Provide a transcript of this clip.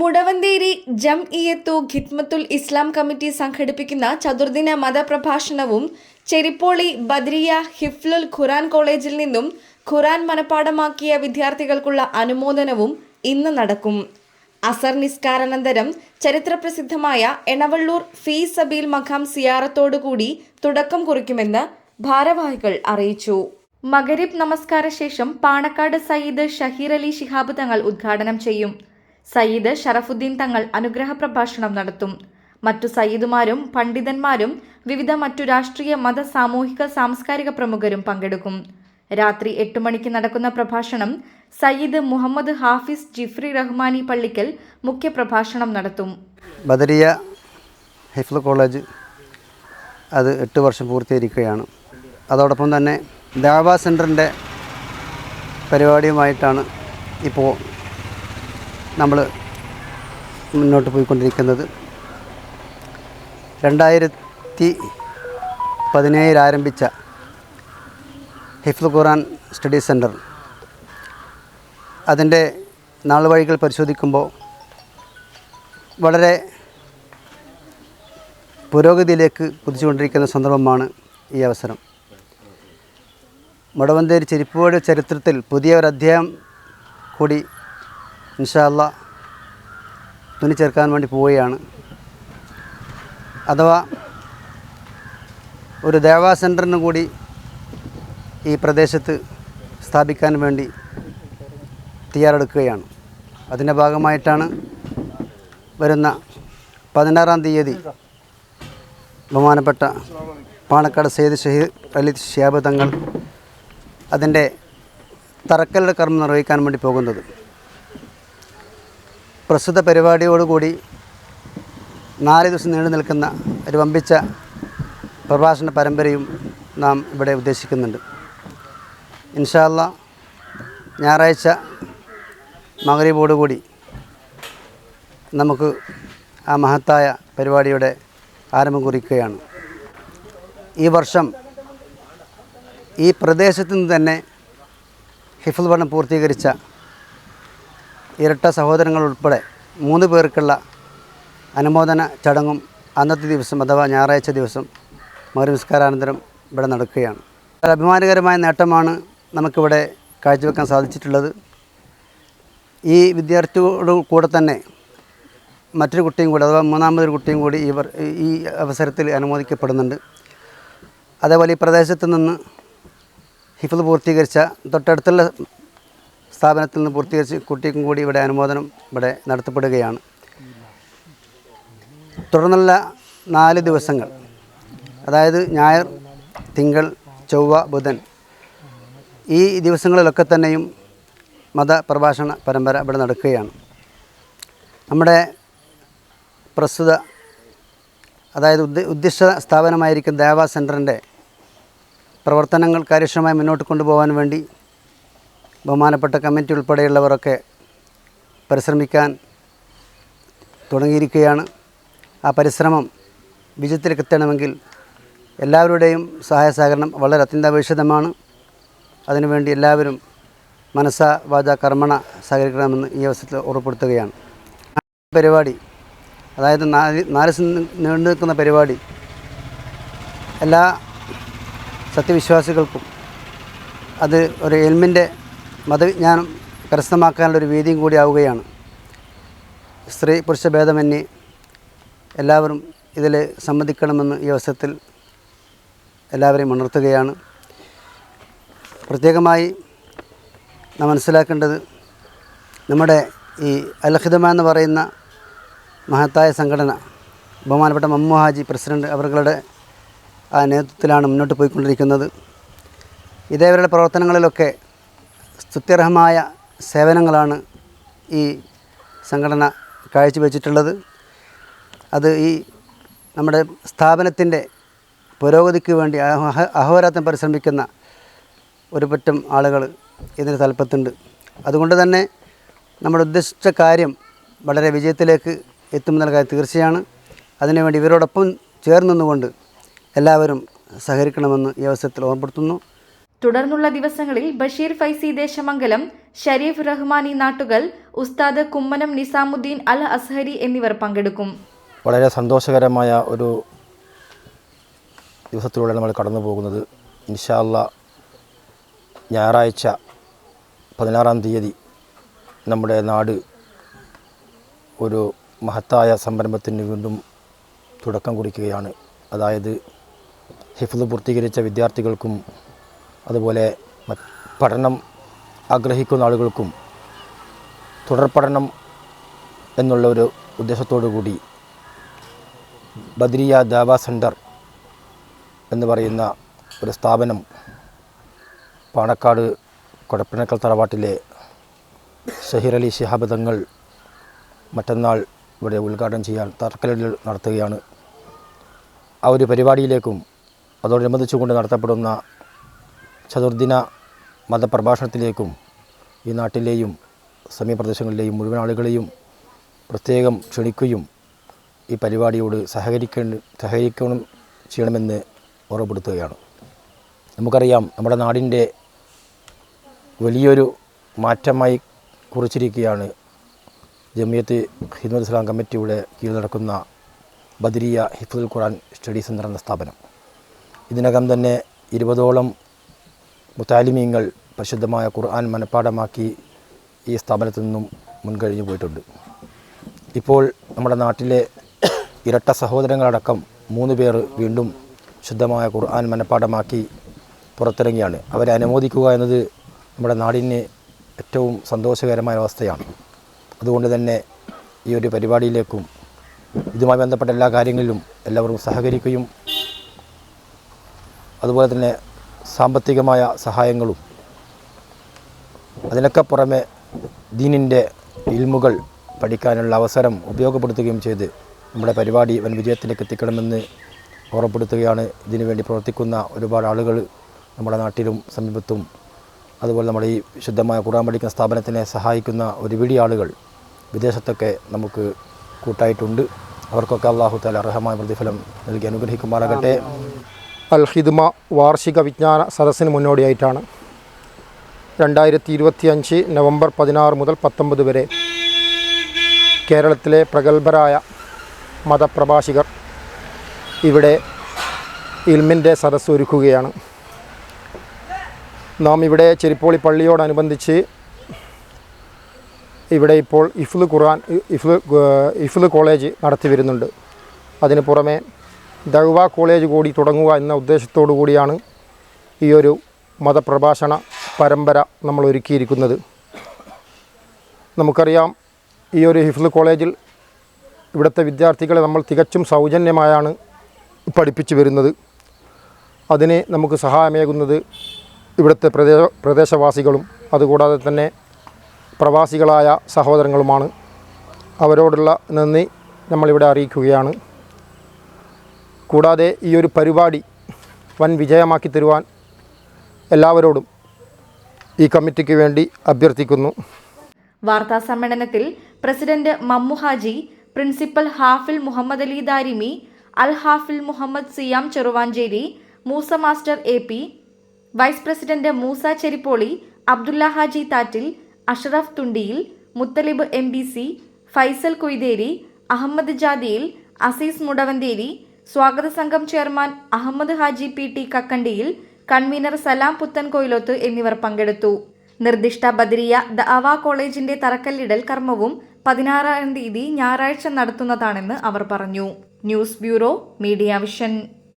മുടവന്തേരി ജം ഇയത്തു ഖിത്മത്തുൽ ഇസ്ലാം കമ്മിറ്റി സംഘടിപ്പിക്കുന്ന ചതുർദിന മതപ്രഭാഷണവും ചെരിപ്പോളി ബദ്രിയ ഹിഫ്ലുൽ ഖുറാൻ കോളേജിൽ നിന്നും ഖുറാൻ മനഃപ്പാടമാക്കിയ വിദ്യാർത്ഥികൾക്കുള്ള അനുമോദനവും ഇന്ന് നടക്കും. അസർ നിസ്കാരാനന്തരം ചരിത്രപ്രസിദ്ധമായ എണവള്ളൂർ ഫീ സബീൽ മഖാം സിയാറത്തോടുകൂടി തുടക്കം കുറിക്കുമെന്ന് ഭാരവാഹികൾ അറിയിച്ചു. മഗരിബ് നമസ്കാര ശേഷം പാണക്കാട് സയ്യിദ് ഷഹീർ അലി ശിഹാബ് തങ്ങൾ ഉദ്ഘാടനം ചെയ്യും. സയ്യിദ് ഷറഫുദ്ദീൻ തങ്ങൾ അനുഗ്രഹ പ്രഭാഷണം നടത്തും. മറ്റു സയ്യിദുമാരും പണ്ഡിതന്മാരും വിവിധ മറ്റു രാഷ്ട്രീയ മത സാമൂഹിക സാംസ്കാരിക പ്രമുഖരും പങ്കെടുക്കും. രാത്രി എട്ട് മണിക്ക് നടക്കുന്ന പ്രഭാഷണം സയ്യിദ് മുഹമ്മദ് ഹാഫിസ് ജിഫ്രി റഹ്മാനി പള്ളിക്കൽ മുഖ്യപ്രഭാഷണം നടത്തും. ബദരിയ ഹൈഫ്ല കോളേജ് അത് എട്ട് വർഷം പൂർത്തീകരിക്കുകയാണ്. അതോടൊപ്പം തന്നെ ദാവ സെന്ററിന്റെ പരിപാടിയുമായിട്ടാണ് ഇപ്പോൾ നമ്മൾ മുന്നോട്ട് പോയിക്കൊണ്ടിരിക്കുന്നത്. രണ്ടായിരത്തി പതിനേഴിൽ ആരംഭിച്ച ഹിഫ്ൽ ഖുറാൻ സ്റ്റഡി സെന്റർ അതിന്റെ നാളുവഴികൾ പരിശോധിക്കുമ്പോൾ വളരെ പുരോഗതിയിലേക്ക് കുതിച്ചുകൊണ്ടിരിക്കുന്ന സന്ദർഭമാണ് ഈ അവസരം. മുടവന്തേരി ചെരിപ്പുഴ ചരിത്രത്തിൽ പുതിയ ഒരു അധ്യായം കൂടി ഇൻഷാല്ല തുണി ചേർക്കാൻ വേണ്ടി പോവുകയാണ്. അഥവാ ഒരു ദേവാ സെന്ററിന് കൂടി ഈ പ്രദേശത്ത് സ്ഥാപിക്കാൻ വേണ്ടി തയ്യാറെടുക്കുകയാണ്. അതിന്റെ ഭാഗമായിട്ടാണ് വരുന്ന പതിനാറാം തീയതി ബഹുമാനപ്പെട്ട പാണക്കാട് സെയ്ദ് ഷഹീദ് അലി ഷിയാബ് തങ്ങൾ അതിന്റെ തറക്കല്ലുടെ കർമ്മം നിർവഹിക്കാൻ വേണ്ടി പോകുന്നത്. പ്രസ്തുത പരിപാടിയോടുകൂടി നാല് ദിവസം നീണ്ടു നിൽക്കുന്ന ഒരു വമ്പിച്ച പ്രഭാഷണ പരമ്പരയും നാം ഇവിടെ ഉദ്ദേശിക്കുന്നുണ്ട്. ഇൻഷാല്ല ഞായറാഴ്ച മകരീബോടുകൂടി നമുക്ക് ആ മഹത്തായ പരിപാടിയുടെ ആരംഭം കുറിക്കുകയാണ്. ഈ വർഷം ഈ പ്രദേശത്തു നിന്ന് തന്നെ ഹിഫുൽ പഠനം പൂർത്തീകരിച്ച ഇരട്ട സഹോദരങ്ങൾ ഉൾപ്പെടെ മൂന്ന് പേർക്കുള്ള അനുമോദന ചടങ്ങും അന്നത്തെ ദിവസം അഥവാ ഞായറാഴ്ച ദിവസം മൗരനിസ്കാരാനന്തരം ഇവിടെ നടക്കുകയാണ്. അഭിമാനകരമായ നേട്ടമാണ് നമുക്കിവിടെ കാഴ്ചവെക്കാൻ സാധിച്ചിട്ടുള്ളത്. ഈ വിദ്യാർത്ഥിയോട് കൂടെ തന്നെ മറ്റൊരു കുട്ടിയും കൂടി അഥവാ മൂന്നാമതൊരു കുട്ടിയും കൂടി ഇവർ ഈ അവസരത്തിൽ അനുമോദിക്കപ്പെടുന്നുണ്ട്. അതേപോലെ ഈ പ്രദേശത്ത് നിന്ന് ഹിഫിൽ പൂർത്തീകരിച്ച തൊട്ടടുത്തുള്ള സ്ഥാപനത്തിൽ നിന്ന് പൂർത്തീകരിച്ച് കുട്ടിക്കും കൂടി ഇവിടെ അനുമോദനം ഇവിടെ നടത്തപ്പെടുകയാണ്. തുടർന്നുള്ള നാല് ദിവസങ്ങൾ അതായത് ഞായർ തിങ്കൾ ചൊവ്വ ബുധൻ ഈ ദിവസങ്ങളിലൊക്കെ തന്നെയും മതപ്രഭാഷണ പരമ്പര ഇവിടെ നടക്കുകയാണ്. നമ്മുടെ പ്രസ്തുത അതായത് ഉദ്ദ ഉദ്ദിഷ്ട സ്ഥാപനമായിരിക്കും ദേവ സെന്ററിന്റെ പ്രവർത്തനങ്ങൾ കാര്യക്ഷമമായി മുന്നോട്ട് കൊണ്ടുപോകാൻ വേണ്ടി ബഹുമാനപ്പെട്ട കമ്മിറ്റി ഉൾപ്പെടെയുള്ളവരൊക്കെ പരിശ്രമിക്കാൻ തുടങ്ങിയിരിക്കുകയാണ്. ആ പരിശ്രമം വിജയത്തിലെത്തണമെങ്കിൽ എല്ലാവരുടെയും സഹായ സഹകരണം വളരെ അത്യന്താപേക്ഷിതമാണ്. അതിനുവേണ്ടി എല്ലാവരും മനസ്സ വാച കർമ്മണ സഹകരിക്കണമെന്ന് ഈ അവസരത്തിൽ ഉറപ്പെടുത്തുകയാണ് പരിപാടി അതായത് നാല് നാല് നീണ്ടു നിൽക്കുന്ന പരിപാടി എല്ലാ സത്യവിശ്വാസികൾക്കും അത് ഒരു എൽമിന്റെ മതവിജ്ഞാനം കരസ്ഥമാക്കാനുള്ളൊരു വേദിയും കൂടി ആവുകയാണ്. സ്ത്രീ പുരുഷ ഭേദമന്യേ എല്ലാവരും ഇതിൽ സംബന്ധിക്കണമെന്ന് ഈ അവസരത്തിൽ എല്ലാവരെയും ഉണർത്തുകയാണ്. പ്രത്യേകമായി നാം മനസ്സിലാക്കേണ്ടത് നമ്മുടെ ഈ അൽഹിദമ എന്ന് പറയുന്ന മഹത്തായ സംഘടന ബഹുമാനപ്പെട്ട മമ്മു ഹാജി പ്രസിഡന്റ് അവരുടെ ആ നേതൃത്വത്തിലാണ് മുന്നോട്ട് പോയിക്കൊണ്ടിരിക്കുന്നത്. ഇതേവരുടെ പ്രവർത്തനങ്ങളിലൊക്കെ സ്തുത്യർഹമായ സേവനങ്ങളാണ് ഈ സംഘടന കാഴ്ചവെച്ചിട്ടുള്ളത്. അത് ഈ നമ്മുടെ സ്ഥാപനത്തിന്റെ പുരോഗതിക്ക് വേണ്ടി അഹ- അഹോരാത്രം പരിശ്രമിക്കുന്ന ഒരു പറ്റം ആളുകൾ ഇതിന് തലപ്പത്തുണ്ട്. അതുകൊണ്ട് തന്നെ നമ്മുടെ ഉദ്ദേശിച്ച കാര്യം വളരെ വിജയത്തിലേക്ക് എത്തുമെന്നുള്ള കാര്യം തീർച്ചയാണ്. അതിനുവേണ്ടി ഇവരോടൊപ്പം ചേർന്നുകൊണ്ട് എല്ലാവരും സഹകരിക്കണമെന്ന് ഈ അവസരത്തിൽ ഓർമ്മപ്പെടുത്തുന്നു. തുടർന്നുള്ള ദിവസങ്ങളിൽ ബഷീർ ഫൈസി ദേശമംഗലം ഷരീഫ് റഹ്മാനി നാട്ടുകൾ ഉസ്താദ് കുമ്മനം നിസാമുദ്ദീൻ അൽ അസ്ഹരി എന്നിവർ പങ്കെടുക്കും. വളരെ സന്തോഷകരമായ ഒരു ദിവസത്തിലൂടെ നമ്മൾ കടന്നു പോകുന്നത് ഇൻഷാല്ല ഞായറാഴ്ച പതിനാറാം തീയതി നമ്മുടെ നാട് ഒരു മഹത്തായ സംരംഭത്തിന് വീണ്ടും തുടക്കം കുറിക്കുകയാണ്. അതായത് ഹിഫ്ദ് പൂർത്തീകരിച്ച വിദ്യാർത്ഥികൾക്കും അതുപോലെ പഠനം ആഗ്രഹിക്കുന്ന ആളുകൾക്കും തുടർ പഠനം എന്നുള്ള ഒരു ഉദ്ദേശത്തോടു കൂടി ബദ്രിയ ദാവ സെന്റർ എന്ന് പറയുന്ന ഒരു സ്ഥാപനം പാണക്കാട് കൊടപ്പിണക്കൽ തറവാട്ടിലെ ഷഹീർ അലി മറ്റന്നാൾ ഇവിടെ ഉദ്ഘാടനം ചെയ്യാൻ തറക്കല്ലിൽ നടത്തുകയാണ്. ആ ഒരു പരിപാടിയിലേക്കും അതോടനുബന്ധിച്ചുകൊണ്ട് നടത്തപ്പെടുന്ന ചതുർദിന മതപ്രഭാഷണത്തിലേക്കും ഈ നാട്ടിലെയും സമീപപ്രദേശങ്ങളിലെയും മുഴുവൻ ആളുകളെയും പ്രത്യേകം ക്ഷണിക്കുകയും ഈ പരിപാടിയോട് സഹകരിക്കേണ്ട സഹകരിക്കണം ചെയ്യണമെന്ന് ഓർമ്മപ്പെടുത്തുകയാണ്. നമുക്കറിയാം നമ്മുടെ നാടിന്റെ വലിയൊരു മാറ്റമായി കുറിച്ചിരിക്കുകയാണ് ജമിയത്ത് ഹിന്ദു ഇസ്ലാം കമ്മിറ്റിയുടെ കീഴിൽ നടക്കുന്ന ബദരിയ ഹിഫുൽ ഖുറാൻ സ്റ്റഡി സെന്റർ എന്ന സ്ഥാപനം. ഇതിനകം തന്നെ ഇരുപതോളം മുത്താലിമീങ്ങൾ പരിശുദ്ധമായ ഖുർആൻ മനഃപ്പാടമാക്കി ഈ സ്ഥാപനത്തിൽ നിന്നും മുൻകഴിഞ്ഞു പോയിട്ടുണ്ട്. ഇപ്പോൾ നമ്മുടെ നാട്ടിലെ ഇരട്ട സഹോദരങ്ങളടക്കം മൂന്ന് പേർ വീണ്ടും ശുദ്ധമായ ഖുർആൻ മനഃപ്പാടമാക്കി പുറത്തിറങ്ങിയാണ്. അവരെ അനുമോദിക്കുക എന്നത് നമ്മുടെ നാടിന് ഏറ്റവും സന്തോഷകരമായ അവസ്ഥയാണ്. അതുകൊണ്ട് തന്നെ ഈ ഒരു പരിപാടിയിലേക്കും ഇതുമായി ബന്ധപ്പെട്ട എല്ലാ കാര്യങ്ങളിലും എല്ലാവരും സഹകരിക്കുകയും അതുപോലെ തന്നെ സാമ്പത്തികമായ സഹായങ്ങളും അതിനൊക്കെ പുറമെ ദീനിന്റെ ഇൽമുകൾ പഠിക്കാനുള്ള അവസരം ഉപയോഗപ്പെടുത്തുകയും ചെയ്ത് നമ്മുടെ പരിപാടി വൻ വിജയത്തിലേക്ക് എത്തിക്കണമെന്ന് ഓർമ്മപ്പെടുത്തുകയാണ്. ഇതിനുവേണ്ടി പ്രവർത്തിക്കുന്ന ഒരുപാട് ആളുകൾ നമ്മുടെ നാട്ടിലും സമീപത്തും അതുപോലെ നമ്മുടെ ഈ ശുദ്ധമായ ഖുറാൻ പഠിക്കുന്ന സ്ഥാപനത്തിനെ സഹായിക്കുന്ന ഒരു പിടി ആളുകൾ വിദേശത്തൊക്കെ നമുക്ക് കൂട്ടായിട്ടുണ്ട്. അവർക്കൊക്കെ അള്ളാഹു താല അർഹമായ പ്രതിഫലം നൽകി അനുഗ്രഹിക്കുമാറാകട്ടെ. അൽ ഹിദ്മ വാർഷിക വിജ്ഞാന സദസ്സിന് മുന്നോടിയായിട്ടാണ്. രണ്ടായിരത്തി ഇരുപത്തി അഞ്ച് നവംബർ പതിനാറ് മുതൽ പത്തൊമ്പത് വരെ കേരളത്തിലെ പ്രഗത്ഭരായ മതപ്രഭാഷകർ ഇവിടെ ഇൽമിന്റെ സദസ്സ് ഒരുക്കുകയാണ്. നാം ഇവിടെ ചെരിപ്പോളി പള്ളിയോടനുബന്ധിച്ച് ഇവിടെ ഇപ്പോൾ ഇഫ്ലു ഖുർആൻ ഇഫ്ലു ഇഫ്ലു കോളേജ് നടത്തി വരുന്നുണ്ട്. അതിന് പുറമെ ദഹ്വ കോളേജ് കൂടി തുടങ്ങുക എന്ന ഉദ്ദേശത്തോടു കൂടിയാണ് ഈ ഒരു മതപ്രഭാഷണ പരമ്പര നമ്മൾ ഒരുക്കിയിരിക്കുന്നത്. നമുക്കറിയാം ഈ ഒരു ഹിഫ്ലു കോളേജിൽ ഇവിടുത്തെ വിദ്യാർത്ഥികളെ നമ്മൾ തികച്ചും സൗജന്യമായാണ് പഠിപ്പിച്ചു വരുന്നത്. അതിന് നമുക്ക് സഹായമേകുന്നത് ഇവിടുത്തെ പ്രദേശ പ്രദേശവാസികളും അതുകൂടാതെ തന്നെ പ്രവാസികളായ സഹോദരങ്ങളുമാണ്. അവരോടുള്ള നന്ദി നമ്മളിവിടെ അറിയിക്കുകയാണ്. കൂടാതെ ഈ ഒരു പരിപാടി വൻ വിജയമാക്കി തരുവാൻ എല്ലാവരോടും ഈ കമ്മിറ്റിക്ക് വേണ്ടി അഭ്യർത്ഥിക്കുന്നു. വാർത്താ സമ്മേളനത്തിൽ president Mammu Haji principal Hafil Muhammad Ali Darimi Al Hafil Muhammad Siyam Cheruvancheri Moosa master A P vice president Moosa Cheripoli Abdulla Haji Thattil Ashraf Thundiyil Muthalib M B C Faisal Koytheri Ahmed Jadiyil Azeez Mudavantheri സ്വാഗത സംഘം chairman Ahmed Haji P T Kakkandiyil convener Salam Puthan Koyiloth എന്നിവർ പങ്കെടുത്തു. നിർദ്ദിഷ്ട ബദരിയ ദഅവ കോളേജിന്റെ തറക്കല്ലിടൽ കർമ്മവും പതിനാറാം തീയതി ഞായറാഴ്ച നടത്തുന്നതാണെന്ന് അവർ പറഞ്ഞു. News bureau media vision.